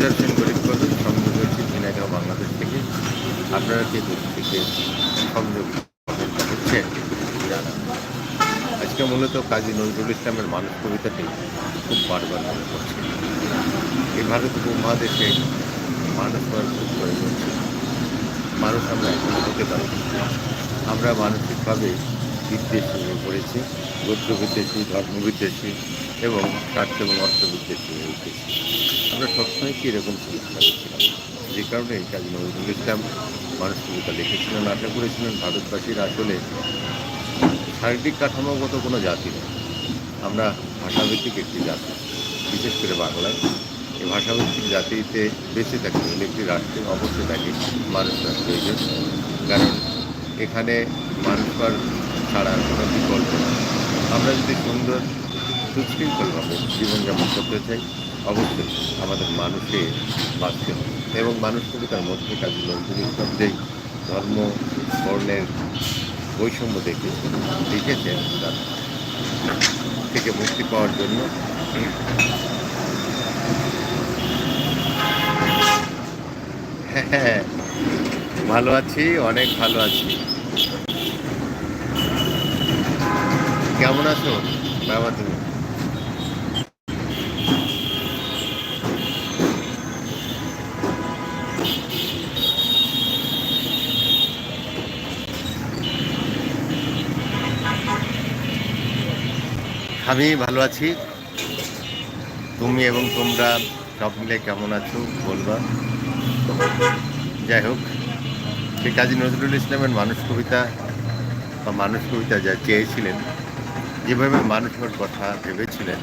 গুলজার সেন গরিব কলেজ সংযোগ হয়েছে ঝিনাইদহ, বাংলাদেশ থেকে। আপনারা কে দূর থেকে সংযোগ হচ্ছেন জানা আজকে মূলত কাজী নজরুল ইসলামের মানুষ কবিতাটি খুব বারবার মনে করছে এই ভারত উপমহাদেশে মানুষ হওয়ার খুব প্রয়োজন ছিল। মানুষ আমরা এখন হতে পারি আমরা মানসিকভাবে বিদ্বেষী হয়ে পড়েছি। গোত্র বিদ্বেষী, ধর্ম বিদ্বেষী এবং স্বার্থ এবং অর্থ বিদ্বেষী হয়ে উঠেছি। আমরা সবসময় কি এরকম চিন্তা ছিলাম যে কারণে কাজী নজরুল ইসলাম মানুষ কবিতা লিখেছিলেন, আশা করেছিলেন ভারতবাসীর আসলে শারীরিক কাঠামোগত কোনো জাতি নেই। আমরা ভাষাভিত্তিক একটি জাতি, বিশেষ করে বাংলায়। এই ভাষাভিত্তিক জাতিতে বেঁচে থাকতে হলে একটি রাষ্ট্রে অবশ্যই তাকে মানুষের। প্রয়োজন কারণ এখানে মানুষের ছাড়া কোনো বিকল্প আমরা যদি সুন্দর সুশৃঙ্খলভাবে জীবনযাপন করতে চাই, অবশ্যই আমাদের মানুষে বাঁচতে এবং মানুষ তার মধ্যে কাজী ইসলাম যেই ধর্ম, বর্ণের বৈষম্য দেখিয়েছেন লিখেছেন তার থেকে মুক্তি পাওয়ার জন্য। হ্যাঁ ভালো আছি, অনেক ভালো আছি। কেমন আছো? বাবা তুমি। আমি ভালো আছি। তুমি এবং তোমরা সব মিলে কেমন আছো বলবা? যাই হোক সেই কাজী নজরুল ইসলামের মানুষ কবিতা বা মানুষ কবিতা যা চেয়েছিলেন যেভাবে মানুষের কথা ভেবেছিলেন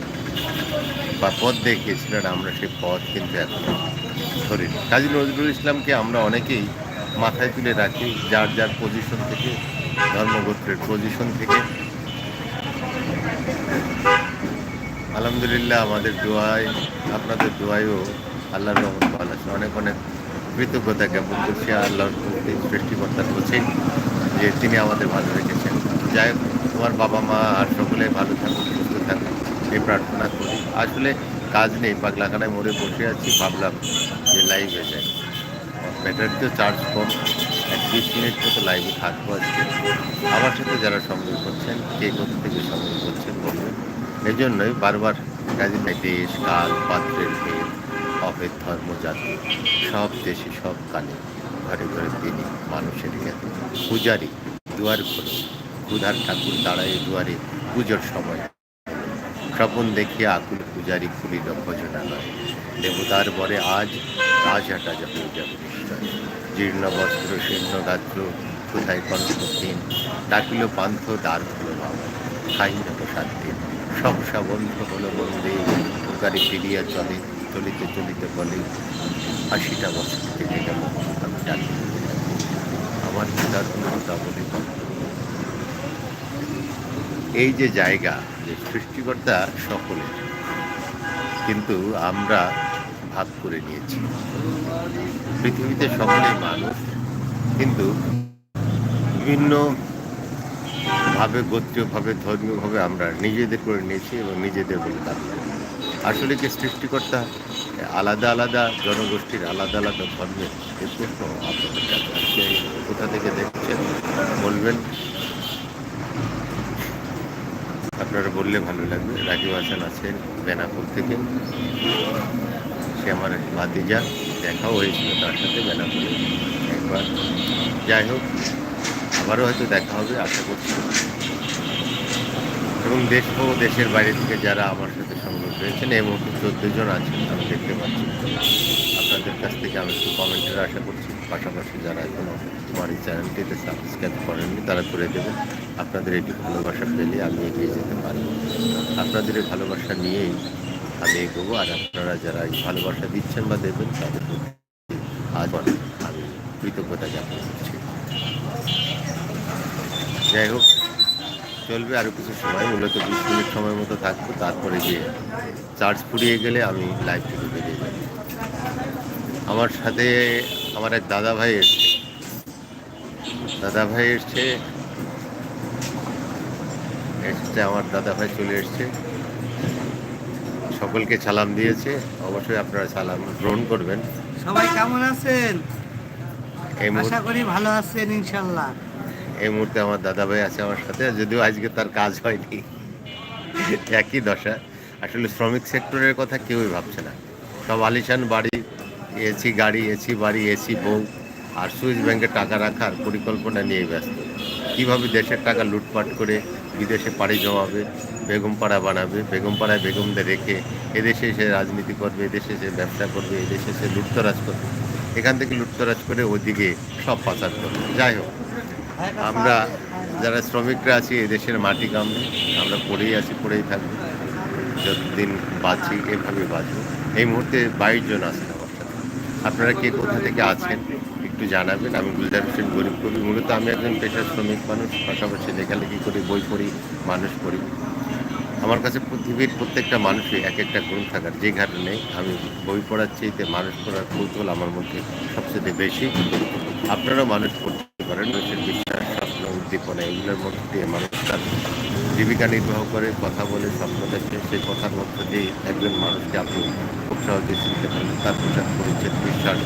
বা পথ দেখিয়েছিলেন, আমরা সেই পথ কিন্তু এখনও ধরিনি। কাজী নজরুল ইসলামকে আমরা অনেকেই মাথায় তুলে রাখি, যার যার পজিশন থেকে, ধর্মগোত্রের পজিশন থেকে। আলহামদুলিল্লাহ, আমাদের দোয়ায়, আপনাদের দোয়ায়ও আল্লাহর রহমত ভালো আছে। অনেক অনেক কৃতজ্ঞতা জ্ঞাপন করছি আল্লাহর সৃষ্টিকর্তার কাছে যে তিনি আমাদের ভালো রেখেছেন। যাই হোক তোমার বাবা মা আর সকলে ভালো থাকুন সুস্থ থাকুন এই প্রার্থনা করি। আসলে কাজ নেই, পাগলাখানায় মরে বসে আছি, ভাবলাম যে লাইভে যাই। ব্যাটারি তো চার্জ কম এক মিনিট মতো লাইভে থাকব আজকে। আমার সাথে যারা সংযোগ করছেন, কে কোথা থেকে সংযোগ করছেন বলবেন এই জন্যই বারবার কাজী দেশ, কাল, পাত্রের ভেদ অভেদ, ধর্ম, জাতি, সব দেশে, সব কালে, ঘরে ঘরে তিনি মানুষের পূজারি, দুয়ার খোলো ক্ষুধার ঠাকুর দাঁড়ায় দুয়ারে পুজোর সময়। স্বপন দেখিয়া আকুল পূজারী খুলিল নয় দেবতার বরে আজ রাজহাটা হয়ে যাবে নিশ্চয়। জীর্ণ বস্ত্র, শীর্ণ গাত্র কোথায় কণ্ঠহীন ডাকিল পান্থ, দ্বার হলো বাবা খাইল প্রসাদ দিন। সবসা বন্ধ হলো মন্দির গাড়ি ফিরিয়া চলে, চলিতে চলিতে বলে, আশিটা বছর কেটে গেল আমি আমার পিতার কথা বলে এই যে জায়গা, যে সৃষ্টিকর্তা সকলে, কিন্তু আমরা ভাগ করে নিয়েছি। পৃথিবীতে সকলেই মানুষ, কিন্তু বিভিন্ন ভাবে গোত্রীয়ভাবে, ধর্মীয়ভাবে আমরা নিজেদের করে নিয়েছি এবং নিজেদের বলে দাবি। আসলে কি সৃষ্টিকর্তা আলাদা আলাদা, জনগোষ্ঠীর আলাদা আলাদা ধর্মের? এই প্রশ্ন আপনাদের কাছে কোথা থেকে দেখছেন? বলবেন। আপনারা বললে ভালো লাগবে। রাকিব হাসান আছেন বেনাপুর থেকে। সে আমার ভাতিজা, দেখাও হয়েছিল তার সাথে বেনাপুরে একবার। যাই হোক, আবারও হয়তো দেখা হবে, আশা করছি। এবং ও দেশের বাইরে থেকে যারা আমার সাথে সংযোগ রয়েছেন, এই মুহূর্তে চোদ্দ জন আছেন, আমি দেখতে পাচ্ছি। আপনাদের কাছ থেকে আমি একটু কমেন্টের আশা করছি। পাশাপাশি যারা এখনও আমার এই চ্যানেলটিতে সাবস্ক্রাইব করেননি, তারা করে দেবেন। আপনাদের এটি ভালোবাসা পেলে আমি এগিয়ে যেতে পারব আপনাদের এই ভালোবাসা নিয়েই আমি এগোবো, আর আপনারা যারা এই ভালোবাসা দিচ্ছেন বা দেবেন, তাদের আজ আমি কৃতজ্ঞতা জ্ঞাপন করছি। যাই হোক, চলবে আরও কিছু সময়, মূলত বিশ মিনিট সময় মতো থাকব। তারপরে গিয়ে চার্জ ফুরিয়ে গেলে আমি লাইভ থেকে বেরিয়ে আমার সাথে আমার এক দাদা ভাই এসছে। দাদা ভাই এসছে। এসছে আমার দাদা ভাই চলে এসছে। সকলকে সালাম দিয়েছে। অবশ্যই আপনারা সালাম গ্রহণ করবেন। সবাই কেমন আছেন? আশা করি ভালো আছেন ইনশাল্লাহ এই মুহূর্তে আমার দাদা ভাই আছে আমার সাথে যদিও আজকে তার কাজ হয়নি। একই দশা। আসলে শ্রমিক সেক্টরের কথা কেউই ভাবছে না। সব আলিশান বাড়ি এসি, গাড়ি, এসি, বাড়ি, এসি, বউ আর সুইস ব্যাংকে টাকা রাখার পরিকল্পনা নিয়ে ব্যস্ত। কীভাবে দেশের টাকা লুটপাট করে বিদেশে পাড়ি জমাবে বেগমপাড়া বানাবে বেগমপাড়ায় বেগমদের রেখে এদেশে সে রাজনীতি করবে, এদেশে সে ব্যবসা করবে, এদেশে সে লুটতরাজ করবে। এখান থেকে লুটতরাজ করে ওদিকে সব পাচার করবে। যাই হোক, আমরা যারা শ্রমিকরা আছি, এদেশের মাটি কামড়ে আমরা পড়েই আছি, পড়েই থাকব। যতদিন বাঁচি, এভাবে বাঁচবো। এই মুহূর্তে বাইশ জন সাথে আপনারা কে কোথা থেকে আছেন একটু জানাবেন। আমি গুলজার হোসেন গরিব কবি। মূলত আমি একজন পেশার শ্রমিক মানুষ, পাশাপাশি লেখালেখি করি, বই পড়ি, মানুষ পড়ি। আমার কাছে পৃথিবীর প্রত্যেকটা মানুষই এক একটা গুণ থাকার। যে কারণে আমি বই পড়ার চাইতে মানুষ পড়ার কৌতূহল আমার মধ্যে সবচেয়ে বেশি। আপনারাও মানুষ পড়তে পারেন মানুষের বিশ্বাস, স্বপ্ন উদ্দীপনা, এগুলোর মধ্যে দিয়ে মানুষ তার জীবিকা নির্বাহ করে, কথা বলে, স্বপ্ন দেখে, সেই কথার মধ্যে দিয়ে একজন মানুষকে আপনি খুব সহজে চিনতে পারেন। তার পোশাক পরিচ্ছেদ, বিশ্বাস,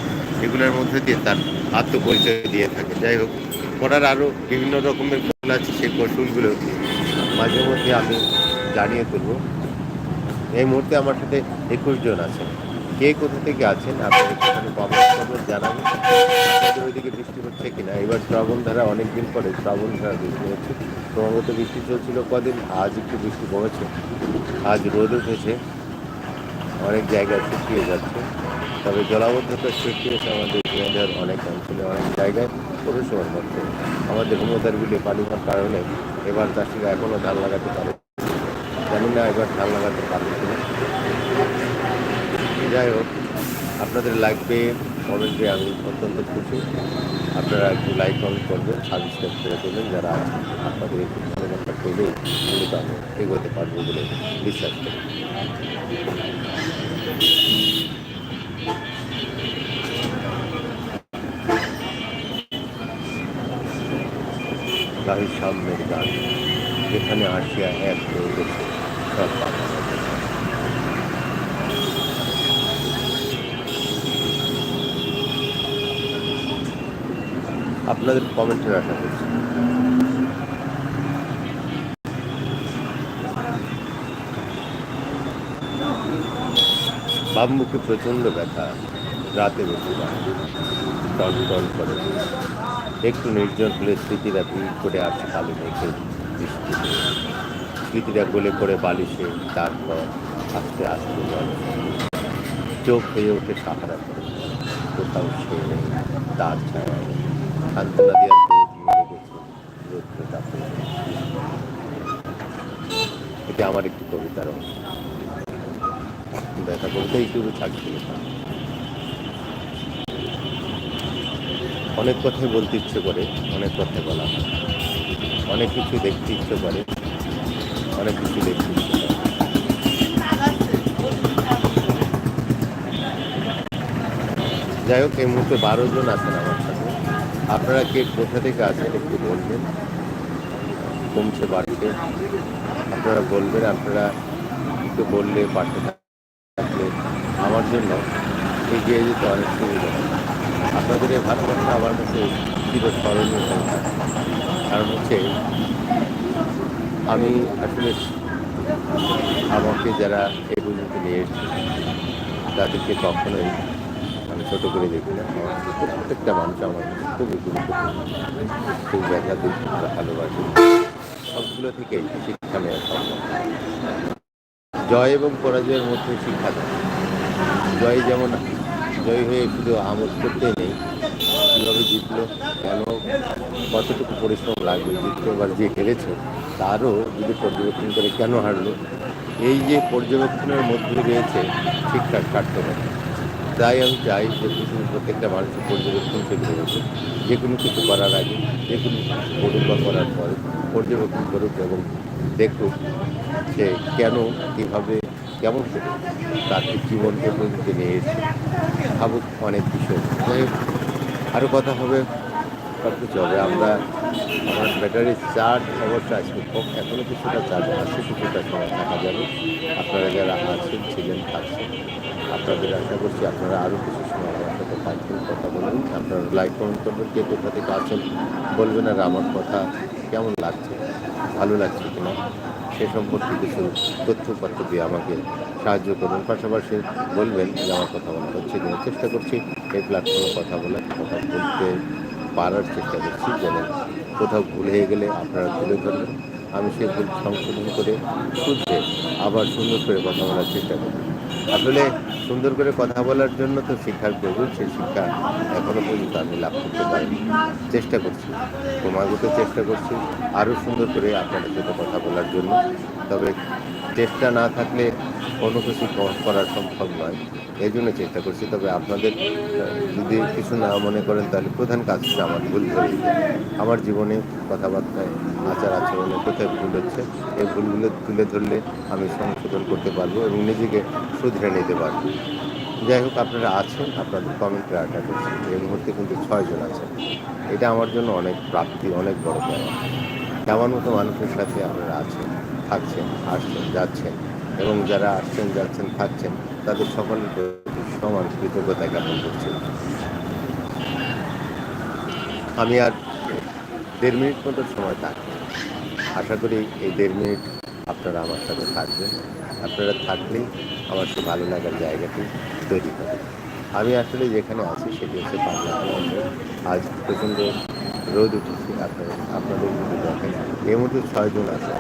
এগুলোর মধ্যে দিয়ে তার আত্মপরিচয় দিয়ে থাকে। যাই হোক, পড়ার আরও বিভিন্ন রকমের কৌশল আছে, সেই কৌশলগুলো মাঝে মধ্যে আমি জানিয়ে তুলব। এই মুহূর্তে আমার সাথে একুশ জন আছেন। কে কোথা থেকে আছেন আপনি একটুখানি কমেন্ট করবেন, জানাবেন। আপনাদের ওইদিকে বৃষ্টি হচ্ছে কিনা? এবার শ্রাবণ ধারা অনেকদিন পরে শ্রাবণ ধারা বৃষ্টি হচ্ছে। ক্রমাগত বৃষ্টি চলছিল কদিন? আজ একটু বৃষ্টি কমেছে। আজ রোদ উঠেছে। অনেক জায়গায় শুকিয়ে যাচ্ছে। তবে জলাবদ্ধতার সৃষ্টি হয়েছে আমাদের জেলার অনেক অঞ্চলে, অনেক জায়গায় পৌরসভার মধ্যে। আমাদের হুমদার বিলে পানি হওয়ার কারণে এবার চাষিরা এখনও ধান লাগাতে পারে জানি না এবার ধান লাগাতে পারবে কিনা। যাই হোক, আপনাদের লাগবে, কমেন্টে আমি অত্যন্ত খুশি। আপনারা একটু লাইক কমেন্ট করবেন সাবস্ক্রাইব করে দেবেন। যারা আপনাদের একটা পেলেই মূলত আমি এগোতে পারব বলে বিশ্বাস করি। তাই সামনের গান, যেখানে আসিয়া এক হয়ে গেছে। সব আপনাদের কমেন্টের আশা করছি। বাম মুখে প্রচণ্ড ব্যথা, রাতে বেশি টন টন করে। একটু নির্জন হলে স্মৃতিরা ভিড় করে আসে কালো মেঘে বৃষ্টি স্মৃতিরা গোলে করে বালিশে তারপর আস্তে আস্তে জল চোখ হয়ে ওঠে সাহারা করে। কোথাও সে তার ছায়া এটা আমার একটি কবিতার দেখা করতে এইটুকু থাকছিল অনেক কথাই বলতে ইচ্ছে করে, অনেক কথাই বলা হয়। অনেক কিছু দেখতে ইচ্ছে করে, অনেক কিছু দেখতে ইচ্ছে করে। যাই হোক, এই মুহূর্তে বারো জন আছেন আমার। আপনারা কে, কোথা থেকে আছেন একটু বলবেন? কমছে বাড়িতে। আপনারা বলবেন, আপনারা একটু বললে পাশে থাকলে আমার জন্য এগিয়ে যেতে অনেক সুবিধা আপনাদের এই ভালোবাসা আমার কাছে চির স্মরণীয় হয়ে থাকে কারণ হচ্ছে, আমি আসলে আমাকে যারা এই পর্যন্ত নিয়ে এসেছে, তাদেরকে কখনোই ছোটো করে দেখি না প্রত্যেকটা মানুষ আমার খুবই গুরুত্বপূর্ণ। খুব ভালোবাসি। সবগুলো থেকেই শিক্ষা নেওয়া সম্ভব। জয় এবং পরাজয়ের মধ্যে শিক্ষা দেয় জয় যেমন জয় হয়ে শুধু আমোদ করতে নেই, কীভাবে জিতলো, কেন কতটুকু পরিশ্রম লাগবে দ্বিতীয়বার যে হেরেছে, তারও যদি পর্যবেক্ষণ করে কেন হারলো, এই যে পর্যবেক্ষণের মধ্যে রয়েছে শিক্ষার সার্থকতা তাই আমি চাই যে পৃথিবীর প্রত্যেকটা মানুষের পর্যবেক্ষণ শিখতে হবে যে কোনো কিছু করার আগে, যে কোনো কিছু করুক বা করার পরে পর্যবেক্ষণ করুক এবং দেখুক সে কেন, কীভাবে, কেমন করে তার জীবনকে পর্যন্ত নিয়ে এসে ভাবুক অনেক বিষয়। আরও কথা হবে। সব কিছু হবে আমরা আমার ব্যাটারি চার্জ অবশ্য আজকে কম এখনও কিছুটা চার্জ আছে, কিছুটা সময় থাকা যাবে। আপনারা যারা আছেন, ছিলেন, থাকছেন, আপনাদের আশা করছি আপনারা আরও কিছু সময় আমার সাথে থাকবেন, কথা বলবেন। আপনারা লাইক কমেন্ট করবেন, কে কোথা থেকে আছেন বলবেন, আর আমার কথা কেমন লাগছে, ভালো লাগছে কিনা সে সম্পর্কে কিছু তথ্যপত্র দিয়ে আমাকে সাহায্য করবেন। পাশাপাশি বলবেন যে আমার কথা বলা হচ্ছে কিনা চেষ্টা করছি এই প্ল্যাটফর্মে কথা বলার কথা বলতে পারার চেষ্টা করছি যেন কোথাও ভুল হয়ে গেলে আপনারা তুলে ধরবেন। আমি সেই ভুল সংশোধন করে শুদ্ধে আবার সুন্দর করে কথা বলার চেষ্টা করি আসলে সুন্দর করে কথা বলার জন্য তো শিক্ষার প্রয়োজন, সেই শিক্ষা এখনও পর্যন্ত আমি লাভ করতে পারিনি। চেষ্টা করছি, ক্রমাগত চেষ্টা করছি আরও সুন্দর করে আপনাদের সাথে কথা বলার জন্য। তবে চেষ্টা না থাকলে কোনো কিছু করা সম্ভব নয়। এই জন্য চেষ্টা করছি। তবে আপনাদের যদি কিছু না মনে করেন, তাহলে প্রধান কাজ হচ্ছে আমার ভুল দিতে। আমার জীবনে কথাবার্তায়, আচার আচরণে কোথায় ভুল হচ্ছে, এই ভুলগুলো তুলে ধরলে আমি সংশোধন করতে পারব এবং নিজেকে শুধরে নিতে পারব। যাই হোক, আপনারা আছেন, আপনাদের কমেন্টে আশা করছি। এই মুহূর্তে কিন্তু ছয়জন আছেন। এটা আমার জন্য অনেক প্রাপ্তি, অনেক বড় পাওয়া আমার মতো মানুষের সাথে আপনারা আছেন, থাকছেন, আসছেন, যাচ্ছেন এবং যারা আসছেন, যাচ্ছেন, থাকছেন, তাদের সকলের প্রতি সমান কৃতজ্ঞতা জ্ঞাপন করছি। আমি আর দেড় মিনিট মতো সময় থাকব আশা করি এই দেড় মিনিট আপনারা আমার সাথে থাকবেন। আপনারা থাকলেই আমার সে ভালো লাগার জায়গাটি তৈরি হবে। আমি আসলে যেখানে আছি সেটি হচ্ছে পাবনা আজ প্রচণ্ড রোদ উঠেছে, আপনাদের আপনাদের যদি দেখেন, এর মধ্যে ছয়জন আছে।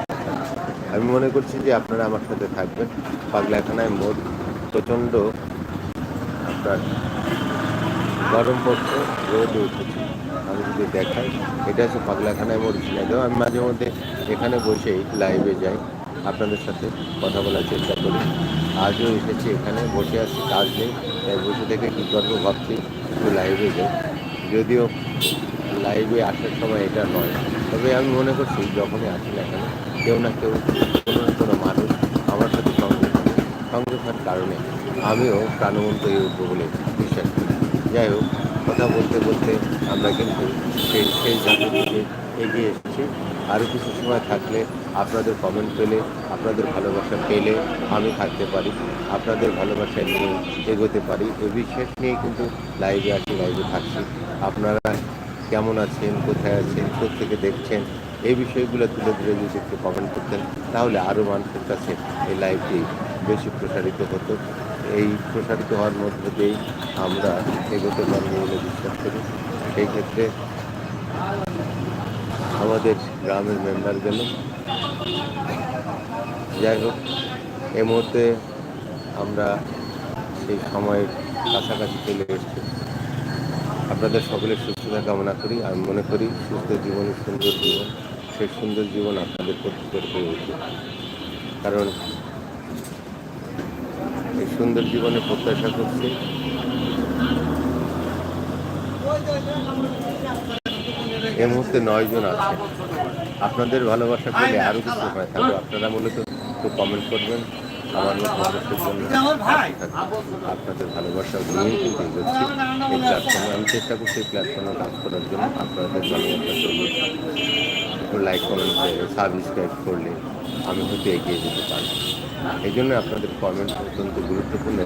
আমি মনে করছি যে আপনারা আমার সাথে থাকবেন। পাগলাখানায় মোট প্রচণ্ড আপনার গরম পড়ছে রোদ উঠেছে। আমি যদি দেখাই, এটা হচ্ছে পাগলাখানায় মোড় ঝিনাইদহ। আমি মাঝে মধ্যে এখানে বসেই লাইভে যাই। আপনাদের সাথে কথা বলার চেষ্টা করি। আজও এসেছি এখানে, বসে আছি, কাজ নেই। তাই বসে থেকে কী করব ভাবছি, একটু লাইভে যাই। যদিও লাইভে আসার সময় এটা নয়। তবে আমি মনে করছি, যখনই আসি না কেউ না কেউ কোনো না কোনো মানুষ আমার সাথে সংযোগ হবে সংযোগ হওয়ার কারণে আমিও প্রাণবন্ত হয়ে উঠবো বলে বিশ্বাস করি। যাই হোক, কথা বলতে বলতে আমরা কিন্তু সেই সেই জায়গা থেকে এগিয়ে এসেছি। আরও কিছু সময় থাকলে আপনাদের কমেন্ট পেলে, আপনাদের ভালোবাসা পেলে আমি থাকতে পারি, আপনাদের ভালোবাসা নিয়ে এগোতে পারি। এ বিশ্বাস নিয়ে কিন্তু লাইভে আসি লাইভে থাকছি। আপনারা কেমন আছেন, কোথায় আছেন থেকে দেখছেন এই বিষয়গুলো তুলে ধরে যদি একটু কমেন্ট করতেন, তাহলে আরও মানুষের কাছে এই লাইভটি বেশি প্রসারিত হতো। এই প্রসারিত হওয়ার মধ্য দিয়েই আমরা এগোতে পারব বলে বিশ্বাস করি। সেই ক্ষেত্রে আমাদের গ্রামের মেম্বার গেল যাই হোক, এই মুহূর্তে আমরা সেই সময়ের কাছাকাছি চলে এসেছি। আপনাদের সকলের সুস্থতা কামনা করি আমি মনে করি সুস্থ জীবনের সুন্দর জীবন। সেই সুন্দর জীবন আপনাদের প্রত্যেকের হয়ে উঠবে কারণ এই সুন্দর জীবনে প্রত্যাশা করছি। এই মুহূর্তে নয় জন আছে। আপনাদের ভালোবাসা পেলে আরও কিছু হয়। তাহলে আপনারা মূলত একটু কমেন্ট করবেন। আমার মতো মানুষের জন্য আপনাদের ভালোবাসা নিয়েই কিন্তু এগোচ্ছি। এই প্ল্যাটফর্মে আমি চেষ্টা করছি এই প্ল্যাটফর্মে কাজ করার জন্য। আপনাদের করলে একটু লাইক কমেন্ট করে সাবস্ক্রাইব করলে আমি হয়তো এগিয়ে যেতে পারি এই জন্য আপনাদের কমেন্ট অত্যন্ত গুরুত্বপূর্ণ।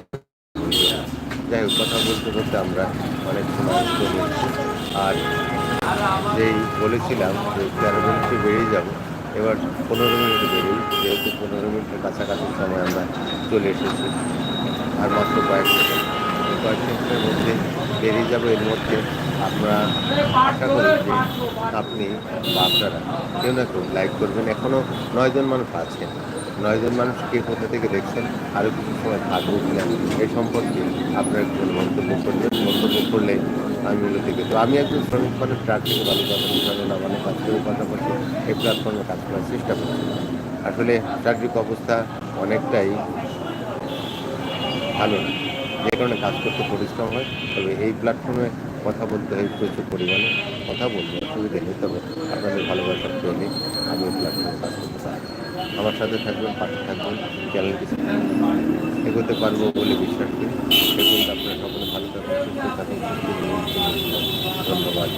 যাই হোক, কথা বলতে বলতে আমরা অনেক সময় আর যেই বলেছিলাম যে তেরো মিনিটে বেরিয়ে যাব, এবার পনেরো মিনিটে বেরিয়ে, যেহেতু পনেরো মিনিটের কাছাকাছি সময় আমরা চলে এসেছি, আর মাত্র কয়েক সেকেন্ড। কয়েক সেকেন্ডের মধ্যে বেরিয়ে যাব এর মধ্যে। আপনারা আশা করি যে আপনি বা আপনারা কেউ না কেউ লাইক করবেন এখনও নয়জন মানুষ আছেন। নয়জন মানুষ কে কোথা থেকে দেখছেন? আরও কিছু সময় থাকব কিনা এই সম্পর্কে আপনারা একটু মন্তব্য করবেন। মন্তব্য করলে আমি মূলত তো আমি একজন শ্রমিক মানুষ ট্রাক থেকে বালুকাতা বিভাগে নামানো কাজ করে পাশাপাশি এই প্ল্যাটফর্মে কাজ করার চেষ্টা করছি। আসলে চাকরিক অবস্থা অনেকটাই ভালো না। যে কারণে কাজ করতে পরিশ্রম হয়, তবে এই প্ল্যাটফর্মে কথা বলতে হয় প্রচুর পরিমাণে। কথা বলতে অসুবিধা নেই, তবে আপনাদের ভালোবাসার পেলে আমি এই প্ল্যাটফর্মে কাজ করতে পারি। আমার সাথে থাকবেন, পাশে থাকবেন চ্যানেলটি এগোতে পারব বলে বিশ্বাস করি। সেগুলো আপনারা সকলে ভালো থাকবেন সুস্থ থাকবেন। ধন্যবাদ।